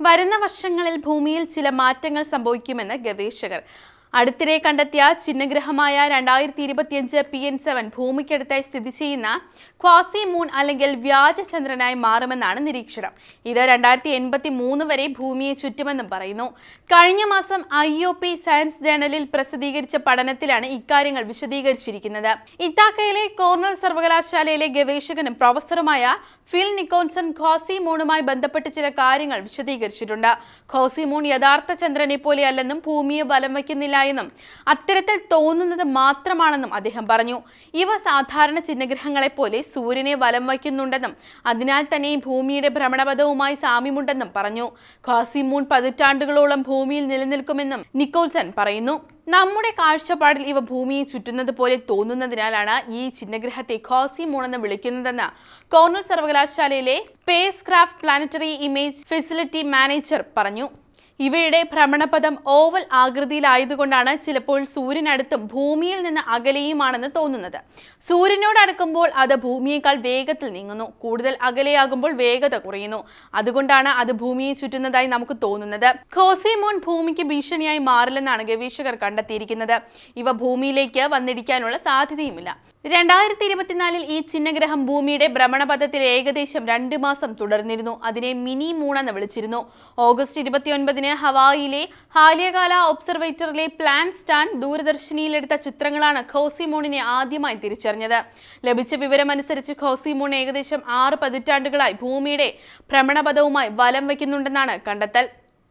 വരുന്ന വർഷങ്ങളിൽ ഭൂമിയിൽ ചില മാറ്റങ്ങൾ സംഭവിക്കുമെന്ന് ഗവേഷകർ. അടുത്തിടെ കണ്ടെത്തിയ ചിഹ്നഗ്രഹമായ രണ്ടായിരത്തി ഇരുപത്തിയഞ്ച് പി എൻ സെവൻ ഭൂമിക്കടുത്തായി സ്ഥിതി ചെയ്യുന്ന ക്വാസി മൂൺ അല്ലെങ്കിൽ വ്യാജ ചന്ദ്രനായി മാറുമെന്നാണ് നിരീക്ഷണം. ഇത് രണ്ടായിരത്തി എൺപത്തി മൂന്ന് വരെ ഭൂമിയെ ചുറ്റുമെന്നും പറയുന്നു. കഴിഞ്ഞ മാസം ഐ ഒ പി സയൻസ് ജേണലിൽ പ്രസിദ്ധീകരിച്ച പഠനത്തിലാണ് ഇക്കാര്യങ്ങൾ വിശദീകരിച്ചിരിക്കുന്നത്. ഇത്താക്കയിലെ കോർണൽ സർവകലാശാലയിലെ ഗവേഷകനും പ്രൊഫസറുമായ ഫിൽ നിക്കോൺസൺ ഖോസി മൂണുമായി ബന്ധപ്പെട്ട് ചില കാര്യങ്ങൾ വിശദീകരിച്ചിട്ടുണ്ട്. ഖോസി മൂൺ യഥാർത്ഥ ചന്ദ്രനെ പോലെയല്ലെന്നും ഭൂമിയെ വലം വയ്ക്കുന്നില്ല എന്നും അത്തരത്തിൽ തോന്നുന്നത് മാത്രമാണെന്നും അദ്ദേഹം പറഞ്ഞു. ഇവ സാധാരണ ചിഹ്നഗ്രഹങ്ങളെ പോലെ സൂര്യനെ വലം വയ്ക്കുന്നുണ്ടെന്നും അതിനാൽ തന്നെ ഭൂമിയുടെ ഭ്രമണപഥവുമായി സാമ്യമുണ്ടെന്നും പറഞ്ഞു. ഖാസി മൂൺ പതിറ്റാണ്ടുകളോളം ഭൂമിയിൽ നിലനിൽക്കുമെന്നും നിക്കോൾസൺ പറയുന്നു. നമ്മുടെ കാഴ്ചപ്പാടിൽ ഇവ ഭൂമിയെ ചുറ്റുന്നത് പോലെ തോന്നുന്നതിനാലാണ് ഈ ചിഹ്നഗ്രഹത്തെ ഖോസിമൂൺ എന്ന് വിളിക്കുന്നതെന്ന് കോർണൽ സർവകലാശാലയിലെ spacecraft planetary image facility manager പറഞ്ഞു. ഇവയുടെ ഭ്രമണപഥം ഓവൽ ആകൃതിയിലായതുകൊണ്ടാണ് ചിലപ്പോൾ സൂര്യനടുത്തും ഭൂമിയിൽ നിന്ന് അകലെയുമാണെന്ന് തോന്നുന്നത്. സൂര്യനോട് അടുക്കുമ്പോൾ അത് ഭൂമിയേക്കാൾ വേഗത്തിൽ നീങ്ങുന്നു. കൂടുതൽ അകലെയാകുമ്പോൾ വേഗത കുറയുന്നു. അതുകൊണ്ടാണ് അത് ഭൂമിയെ ചുറ്റുന്നതായി നമുക്ക് തോന്നുന്നത്. കോസിമോൺ മൂൺ ഭൂമിക്ക് ഭീഷണിയായി മാറില്ലെന്നാണ് ഗവേഷകർ കണ്ടെത്തിയിരിക്കുന്നത്. ഇവ ഭൂമിയിലേക്ക് വന്നിടിക്കാനുള്ള സാധ്യതയുമില്ല. രണ്ടായിരത്തി ഇരുപത്തിനാലിൽ ഈ ചിഹ്നഗ്രഹം ഭൂമിയുടെ ഭ്രമണപഥത്തിൽ ഏകദേശം രണ്ട് മാസം തുടർന്നിരുന്നു. അതിനെ മിനി മൂണെന്ന് വിളിച്ചിരുന്നു. ഓഗസ്റ്റ് ഇരുപത്തിയൊൻപതിന് ഹവായിലെ ഹാലിയകാല ഒബ്സർവേറ്ററിലെ പ്ലാൻ സ്റ്റാൻ ദൂരദർശിനിയിലെടുത്ത ചിത്രങ്ങളാണ് ഖോസി മൂണിനെ ആദ്യമായി തിരിച്ചറിഞ്ഞത്. ലഭിച്ച വിവരമനുസരിച്ച് ഖോസി മൂൺ ഏകദേശം ആറ് പതിറ്റാണ്ടുകളായി ഭൂമിയുടെ ഭ്രമണപഥവുമായി വലം വയ്ക്കുന്നുണ്ടെന്നാണ് കണ്ടെത്തൽ.